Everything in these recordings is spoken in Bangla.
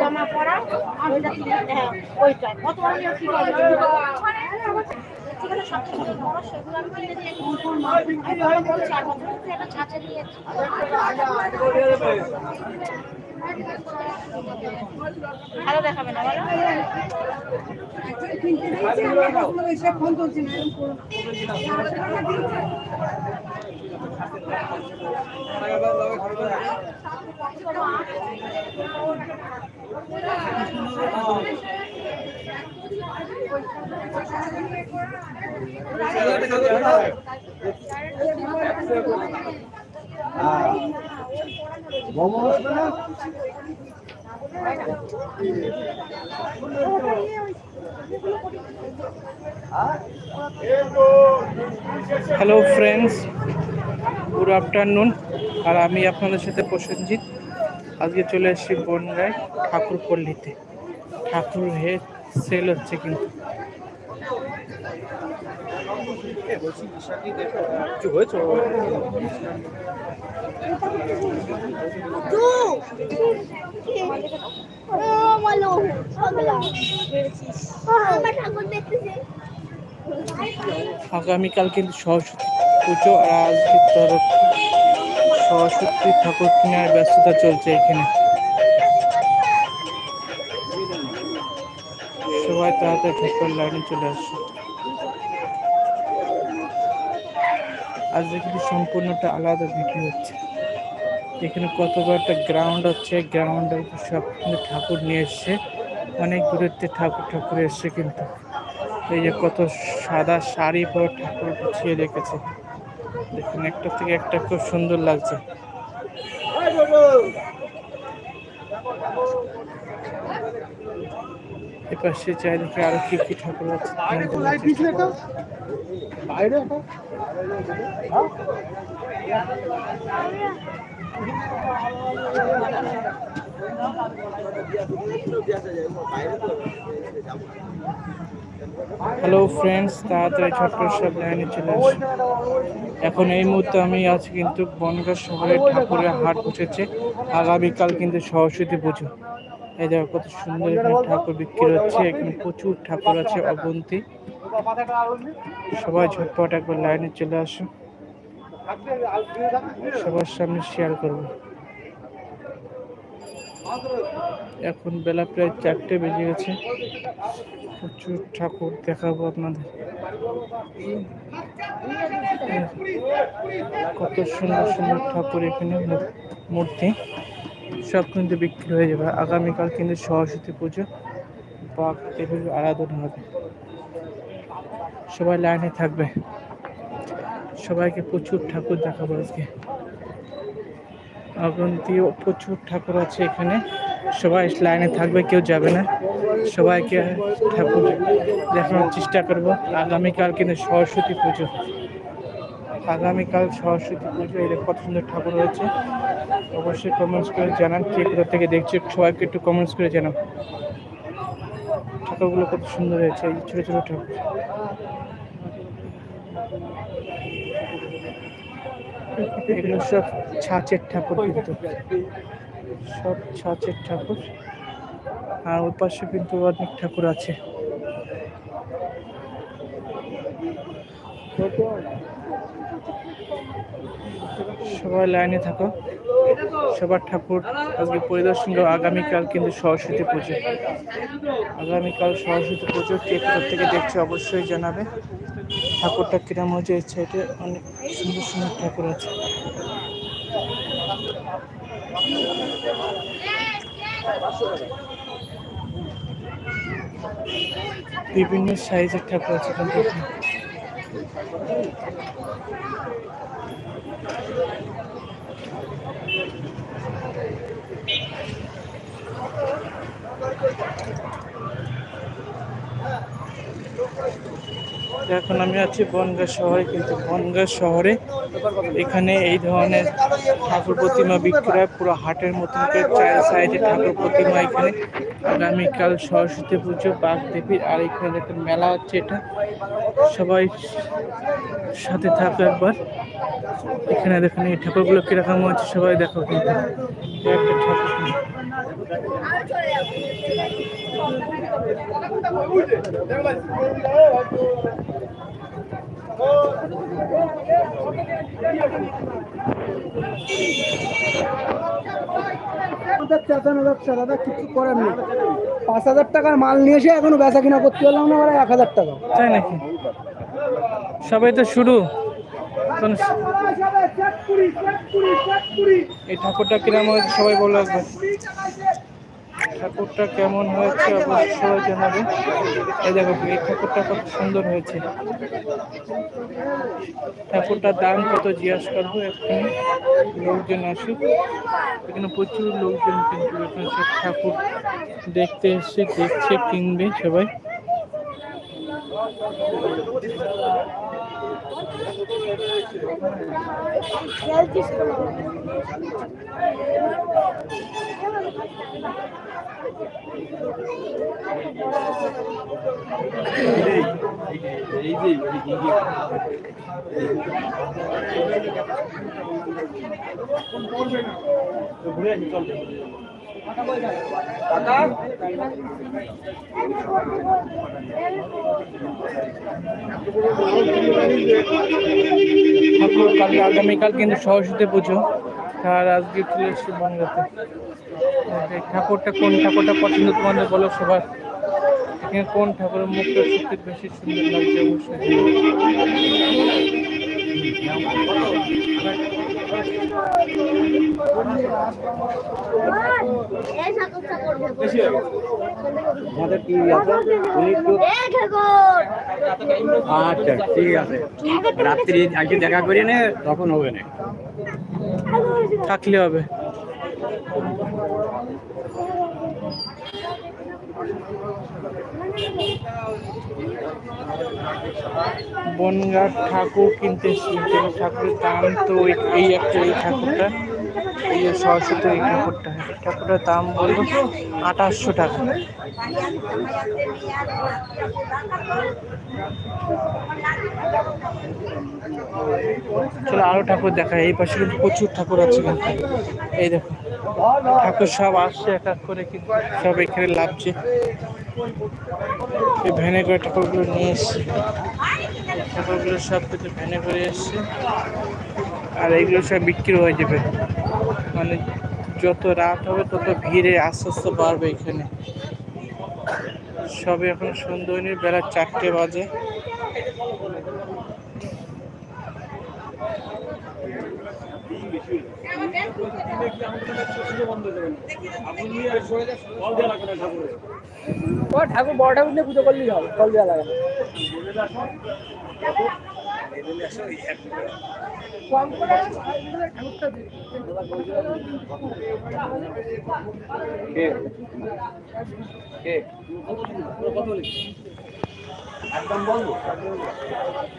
জমা ভালো দেখাবে না বলো ফোন করছি না মোমো হবে না হ্যালো ফ্রেন্ডস গুড আফটারনুন আর আমি আপনাদের সাথে প্রসেনজিৎ। আজকে চলে এসেছি বনগায় ঠাকুর পল্লীতে ঠাকুর হেড সেল হচ্ছে কিন্তু। আগামীকাল কিন্তু সরস্বতী পুজো আর আজকের তরফ সরস্বতী ঠাকুর কেনার ব্যস্ততা চলছে এখানে। সবাই তাড়াতাড়ি ঠাকুর লাইনে চলে আসছে আজকে কিন্তু সম্পূর্ণটা আলাদা ভিডিও হচ্ছে। এখানে কত বড় একটা গ্রাউন্ড হচ্ছে গ্রাউন্ডে সব ঠাকুর নিয়ে এসছে। অনেক দূরত্বে ঠাকুর ঠাকুর এসছে কিন্তু। এই যে কত সাদা শাড়ি পর ঠাকুর গুছিয়ে রেখেছে। দেখুন, একটা থেকে একটা খুব সুন্দর লাগছে। এপাশে চারিদিকে আরও কি কি ঠাকুর আছে? হ্যালো ফ্রেন্ডস তাড়াতাড়ি ছোট্ট সব লাইনে চলে আসে। এখন এই মুহূর্তে আমি আছি কিন্তু বনগাঁ শহরে ঠাকুরের হাট বসেছে। আগামীকাল কিন্তু সরস্বতী পুজো। এই দেখো কত সুন্দর এখানে ঠাকুর বিক্রি হচ্ছে, এখানে প্রচুর ঠাকুর আছে, অবন্তি। সবাই ঝটপট একবার লাইনে চলে আসো সবার সামনে শেয়ার করব। এখন বেলা প্রায় চারটে বেজে গেছে। প্রচুর ঠাকুর দেখাবো আপনাদের। কত সুন্দর সুন্দর ঠাকুর এখানে মূর্তি। সব কিন্তু বিক্রি হয়ে যাবে। আগামীকাল কিন্তু সরস্বতী পুজো। বা দেবীর আরাধনা হবে। সবাই লাইনে থাকবে। সবাইকে প্রচুর ঠাকুর দেখাবো আজকে। আগন্তীয় প্রচুর ঠাকুর আছে এখানে। সবাই লাইনে থাকবে, কেউ যাবে না। সবাইকে ঠাকুর দেখানোর চেষ্টা করব। আগামীকাল কিন্তু সরস্বতী পুজো। আগামীকাল সরস্বতী পুজো এর কত সুন্দর ঠাকুর রয়েছে। অবশ্যই কমেন্টস করে জানান, কে কোথা থেকে দেখছে, সবাইকে একটু কমেন্টস করে জানান ঠাকুরগুলো কত সুন্দর হয়েছে, এই ছোটো ছোটো ঠাকুর। এগুলো সব ছাঁচের ঠাকুর কিন্তু। সব ছাঁচের ঠাকুর। আর ওর পাশে কিন্তু অনেক ঠাকুর আছে। সবাই লাইনে থাকো। সবার ঠাকুর আজকে পরিদর্শন আগামীকাল কিন্তু সরস্বতী পুজো। আগামীকাল সরস্বতী পুজো, কে থেকে দেখছে অবশ্যই জানাবে। ঠাকুরটা কিরম হয়েছে এই সাইডে অনেক সুন্দর সুন্দর ঠাকুর আছে। বিভিন্ন সাইজের ঠাকুর আছে কিন্তু এখানে। আমি আছি বনগাঁ শহরে, কিন্তু বনগাঁ শহরে এখানে এই ধরনের ঠাকুর প্রতিমা বিক্রয় পুরো হাটের মতন করে চার সাইডে ঠাকুর প্রতিমা এখানে। আগামীকাল সরস্বতী পুজো, বাঘ দেবীর, আর এখানে দেখেন মেলা হচ্ছে এটা। সবাই সাথে থাকো একবার। এখানে দেখেন, এই ঠাকুরগুলো কীরকম হচ্ছে সবাই দেখো কিন্তু। একটা ঠাকুর। চেঁচানো দাদা কিছু করার নেই। পাঁচ হাজার টাকার মাল নিয়ে এসে এখনও বেচা কিনা করতে পারলাম না ওরা এক হাজার টাকা। তাই নাকি? সবাই তো শুরু। এই ঠাকুরটা কিরম সবাই বলে একবার। ঠাকুরটা কেমন হয়েছে অবশ্যই সবাই জানাবে এই দেখো, এই ঠাকুরটা কত সুন্দর হয়েছে। ঠাকুরটার দাম কত জিজ্ঞাসা করব এখানে লোকজন আসুক। এখানে প্রচুর লোকজন কিন্তু এখানে ঠাকুর দেখতে এসছে, দেখছে, কিনবে সবাই। আগামীকাল কিন্তু সরস্বতী পুজো। আর আজকে চলে এসছি বাংলাতে। ঠাকুরটা কোন ঠাকুরটা পছন্দ তোমাদের বলো সবার? এখানে কোন ঠাকুরের মুখটা সত্যি বেশি সুন্দর লাগছে অবশ্যই। আমাদের কি আছে? উনি একটু আচ্ছা ঠিক আছে। রাত্রি আজকে দেখা করি নে তখন হবে না। থাকলে হবে। বনগাঁ ঠাকুর কিনতে ঠাকুরের দাম তো এই একটা এই ঠাকুরটা, এই যে সরস্বতী এই ঠাকুরটা ঠাকুরটার দাম বলব আঠাশশো টাকা। চলো আরও ঠাকুর দেখায় এই পাশে কিন্তু প্রচুর ঠাকুর আছে এই দেখো। ঠাকুর সব আসছে এক এক করে কিন্তু সব এখানে লাভছে। এই ভ্যানে করে ঠাকুরগুলো নিয়ে এসছে। ঠাকুরগুলো সব কিন্তু ভ্যানে করে এসছে। আর এইগুলো সব বিক্রি হয়ে যাবে। মানে যত রাত হবে তত ভিড়ে আস্তে আস্তে বাড়বে এখানে। সবে এখন সুন্দরী বেলা চারটে বাজে। ঠাকুর বড় ঠাকুর নিয়ে পুজো করলেই হবে ফল দেওয়া লাগে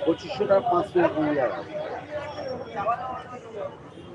পঁচিশশো টাকা পাঁচ মিনিট। কমে যাবে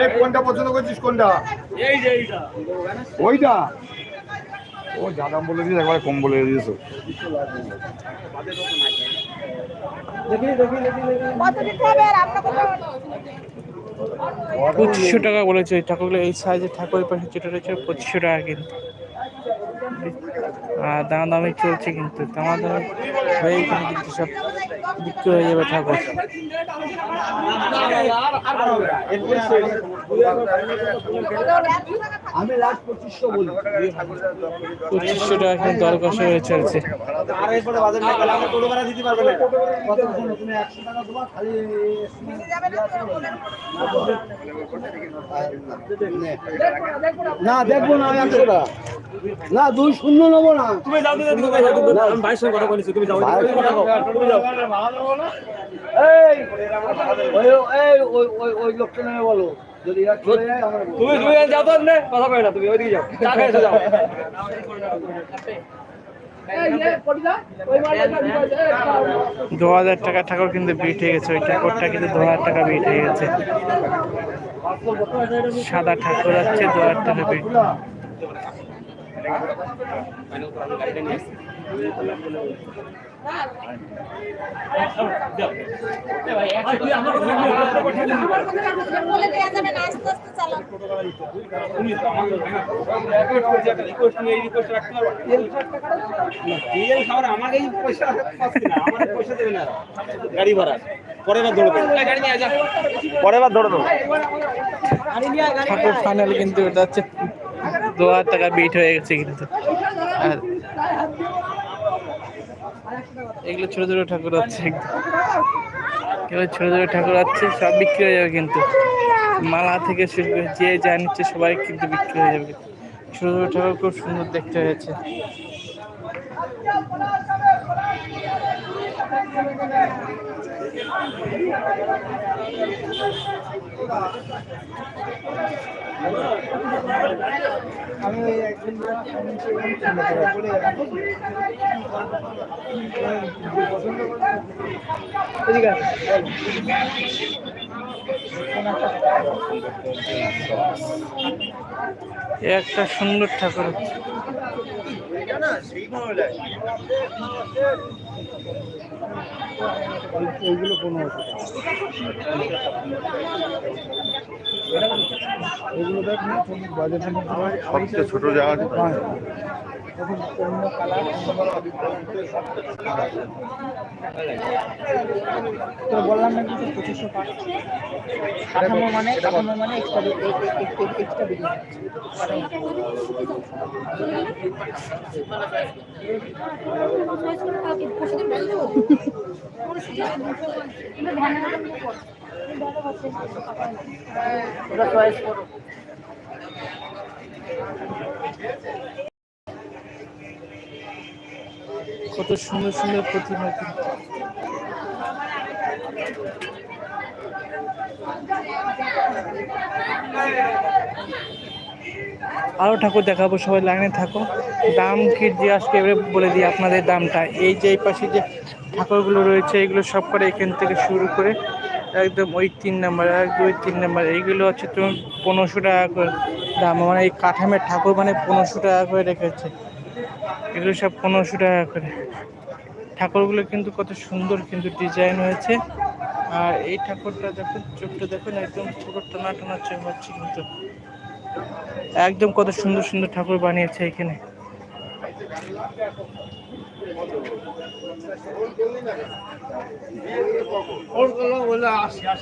এই কোনটা পছন্দ করছিস কোনটা? ওইটা? ও যা দাম বলে দিয়েছে একবারে কম বলে দিয়েছ। পঁচিশশো টাকা বলেছে এই ঠাকুরগুলো এই সাইজের ঠাকুরের পাশে যেটা রয়েছে পঁচিশশো টাকা কিন্তু। আর দাম দামি চলছে কিন্তু দামা দামি হয়ে এখানে কিন্তু সব বিক্রি হয়ে যাবে ঠাকুর। আমি লাস্ট পঁচিশশো বলি। পঁচিশশো টাকা কিন্তু দর কষা হয়ে চলছে। কত শোনো, তুমি একশো টাকা দেবা খালি না দেখব না একশো টাকা না। দুই শূন্য নেব না। তুমি যাও এই ওই এই ওই ওই ওই লোকটা নেমে বলো। তুমি তুমি যাও তো না কথা কয় না তুমি ওইদিকে যাও। চা খেয়ে যাও। দু হাজার টাকা ঠাকুর কিন্তু বিট হয়ে গেছে ওই ঠাকুরটা কিন্তু দু হাজার টাকা বিট হয়ে গেছে। সাদা ঠাকুর আছে দু হাজার টাকা বিট গাড়ি ভাড়া দেবো গাড়ি নিয়ে পরের ঠাকুর ফাইনাল কিন্তু হচ্ছে দু হাজার টাকা বিট হয়ে গেছে কিন্তু। আর এগুলো ছোট ছোট ঠাকুর আছে। এগুলো ছোট ছোট ঠাকুর আছে, সব বিক্রি হয়ে যাবে কিন্তু। মালা থেকে শুরু করে যে যা নিচ্ছে সবাই কিন্তু বিক্রি হয়ে যাবে ছোট ছোট ঠাকুর খুব সুন্দর দেখতে হয়েছে। আমি ওই একটা সুন্দর ঠাকুর। ওইগুলো কোনো এগুলো দেখ না বাজেটের মধ্যে সবচেয়ে ছোট জায়গা আছে হ্যাঁ এখন অন্য কালার তো বললাম না কিন্তু পঁচিশশো পাঁচ। কাঠামো মানে কাঠামো মানে এক্সট্রা এক্সট্রা বিডিং কত সুন্দর সুন্দর প্রতিমা কিন্তু। আরও ঠাকুর দেখাবো, সবাই লাইনে থাকো। দাম কি করে এবারে বলে দিই আপনাদের দামটা। এই যে এই পাশে যে ঠাকুরগুলো রয়েছে, এগুলো সব করে এখান থেকে শুরু করে একদম ওই তিন নাম্বার, এক, দুই, তিন নাম্বার, এইগুলো হচ্ছে তুমি পনেরোশো টাকা করে দাম। মানে এই কাঠামের ঠাকুর মানে পনেরোশো টাকা করে রেখেছে এগুলো সব পনেরোশো টাকা করে। ঠাকুরগুলো কিন্তু কত সুন্দর কিন্তু ডিজাইন হয়েছে। আর এই ঠাকুরটা দেখুন চোখটা দেখুন একদম ছোট টানা টানা চোখ হচ্ছে কিন্তু। একদম কত সুন্দর সুন্দর ঠাকুর বানিয়েছে এখানে।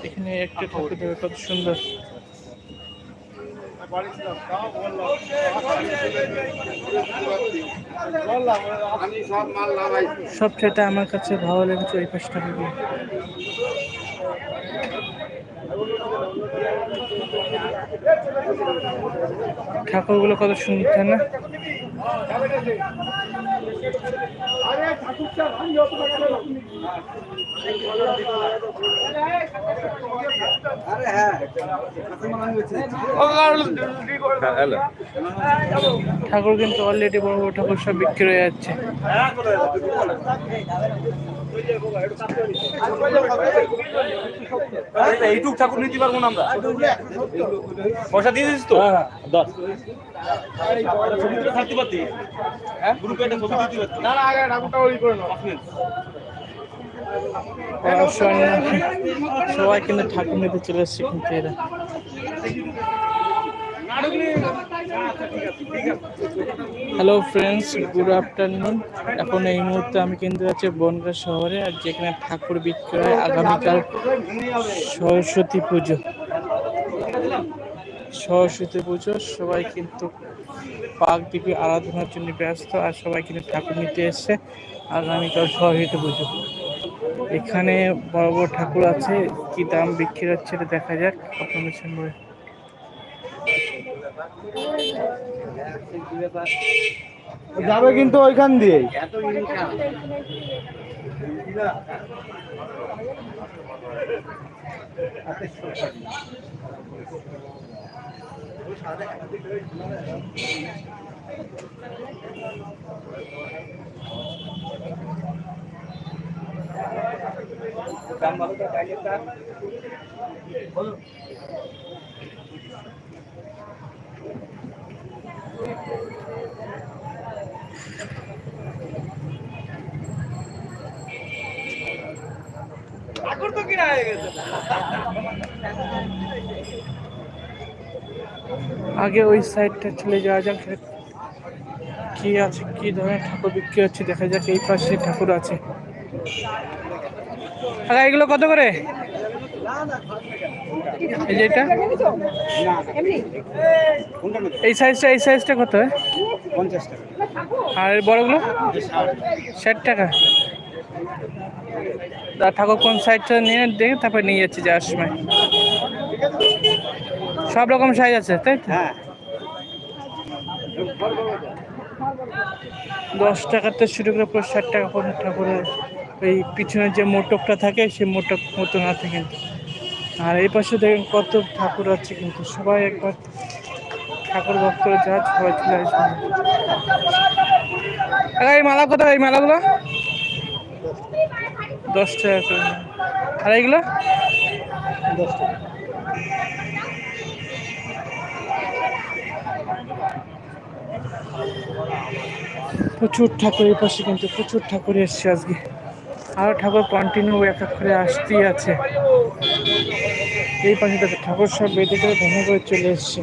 এখানে একটা কত সুন্দর সবচেয়ে আমার কাছে ভালো লেগেছে ওই পাশটা ঠাকুরগুলো কত সুন্দর তাই না? ঠাকুর কিন্তু অলরেডি বড় বড় ঠাকুর সব বিক্রি হয়ে যাচ্ছে। এইটুক ঠাকুর নিতে পারব না আমরা। পয়সা দিয়ে দিস তো। দশ। ছবি থাকতে পারতি? গ্রুপে একটা ছবি দিতে পারতি? না না আগে ঠাকুরটা ওই করে সবাই কিন্তু ঠাকুর নিতে চলে এসছে কিন্তু হ্যালো ফ্রেন্ডস গুড আফটারনুন এখন এই মুহূর্তে আমি কিন্তু আছি বনগাঁ শহরে, আর যেখানে ঠাকুর বিক্রি হয় আগামীকাল সরস্বতী পুজো। সরস্বতী পুজো, সবাই কিন্তু পাক দেবী আরাধনার জন্য ব্যস্ত, আর সবাই কিন্তু ঠাকুর নিতে এসছে। আগামীকাল সরস্বতী পুজো। এখানে বড় বড় ঠাকুর আছে। কি দাম বিক্রি হচ্ছে এটা দেখা যাক। আপনাদের সঙ্গে যাবে কিন্তু ওইখান দিয়ে। আগে ওই সাইডটা চলে যাওয়া যাক কি আছে কি ধরনের ঠাকুর বিক্রি হচ্ছে দেখা যাক এই পাশে ঠাকুর আছে। কাকা এগুলো কত করে? এই যে এটা? এই সাইজটা এই সাইজটা কত? হয় আর বড়গুলো? ষাট টাকা। ঠাকুর কোন সাইজটা নিয়ে দেখে তারপরে নিয়ে যাচ্ছি যাওয়ার সময় সব রকম সাইজ আছে তাই তো? হ্যাঁ। দশ টাকাতে শুরু করে পুরো ষাট টাকা পর্যন্ত ঠাকুরের ওই পিছনে যে মোটকটা থাকে, সেই মোটক মতন আছে কিন্তু। আর এই পাশে দেখেন কত ঠাকুর আছে কিন্তু। সবাই একবার ঠাকুর ভক্তরা যা সবাই চলে আসবে। এই মালা কত এই মালাগুলো? দশ টাকা করে। আর এইগুলো? প্রচুর ঠাকুর এই পাশে কিন্তু প্রচুর ঠাকুর এসছে আজকে। আরও ঠাকুর কন্টিনিউ এক এক করে আসতেই আছে। এই পাশে ঠাকুর সব বেঁধে করে ভেঙে করে চলে এসছে।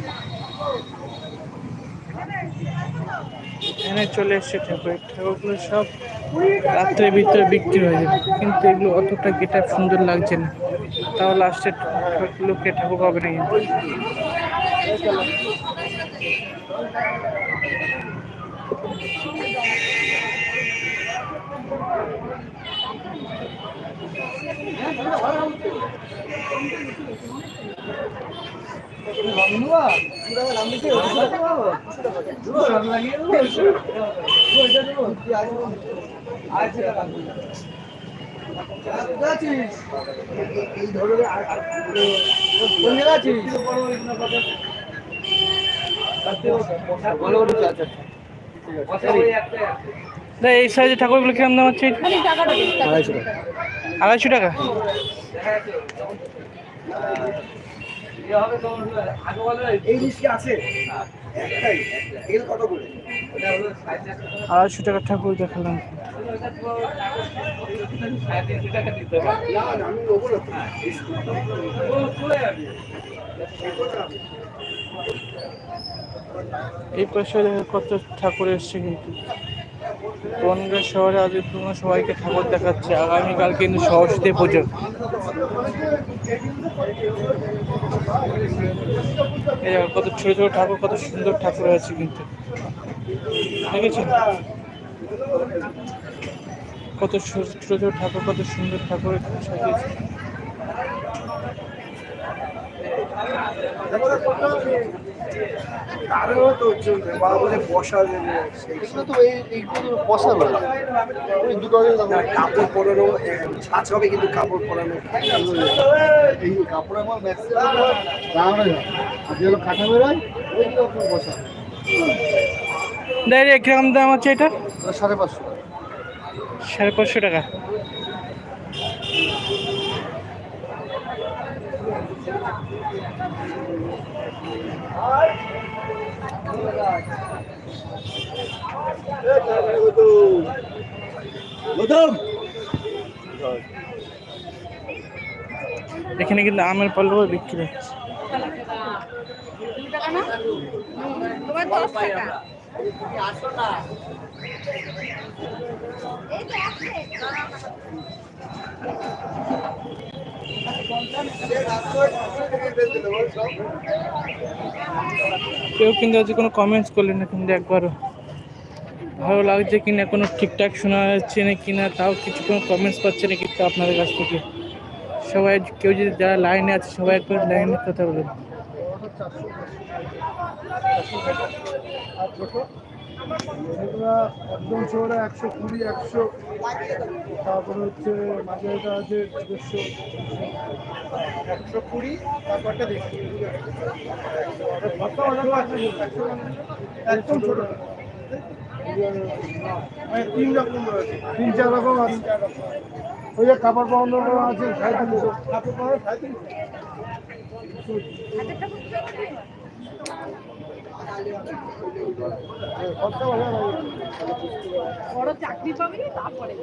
এখানে চলে এসছে ঠাকুর। ঠাকুরগুলো সব রাত্রের ভিতরে বিক্রি হয়ে যাবে। কিন্তু এগুলো অতটা গেটা সুন্দর লাগছে না। তাও লাস্টে লোকে ঠাকুর পাবে না কিন্তু এই ধরনের আর আর কোন জায়গা আছিস দা এই সাইজে ঠাকুরগুলো কিরম দাম হচ্ছে? আড়াইশো টাকা। আড়াইশো টাকা আড়াইশো টাকা ঠাকুর দেখালাম। না না, না এই পাশে কত ঠাকুর এসছে কিন্তু। বনগাঁ শহরে আজ পুরনো সবাইকে ঠাকুর দেখাচ্ছে আগামীকাল কিন্তু সরস্বতী পুজো। কত ছোট ছোট ঠাকুর, কত সুন্দর ঠাকুর আছে কিন্তু। দেখেছেন কত ছোট ছোট ঠাকুর, কত সুন্দর ঠাকুর সাজিয়েছে। আরও তো চলবে বাবা বলে বসা দেবে এগুলো তো এই এইগুলো বসা ওই দুটো কাপড় পরানো এ, ছাঁচ হবে কিন্তু কাপড় পরানো। এই কাপড় আমার ম্যাক্সিমাম দাঁড়ানো যায় আর যেগুলো কাটা বেরোয় ওইগুলো বসা কীরকম দাম আছে এটা? সাড়ে পাঁচশো। টাকা সাড়ে পাঁচশো টাকা। এখানে কিন্তু আমের পল্লব বিক্রি। কেউ কিন্তু আজ কোনো কমেন্টস করলেন না কিন্তু একবারও ভালো লাগছে কিনা কোনো ঠিকঠাক শোনা যাচ্ছে না কিনা তাও কিছু কোনো কমেন্টস পাচ্ছে না কিন্তু আপনাদের কাছ থেকে সবাই কেউ যদি যারা লাইনে আছে সবাই একবার লাইনে কথা বলুন একদম ছোট একশো কুড়ি একশো তারপরে হচ্ছে মাঝারিটা আছে দেড়শো একশো কুড়ি তারপরটা দেখি একদম ছোট তিন রকম রয়েছে। তিন চার রকম আছে। ওই যে কাপড় পাউন্ড আছে সাড়ে তিনশো কাপড় পাউন্ড সাড়ে বড় চাকরি পাবি তারপরে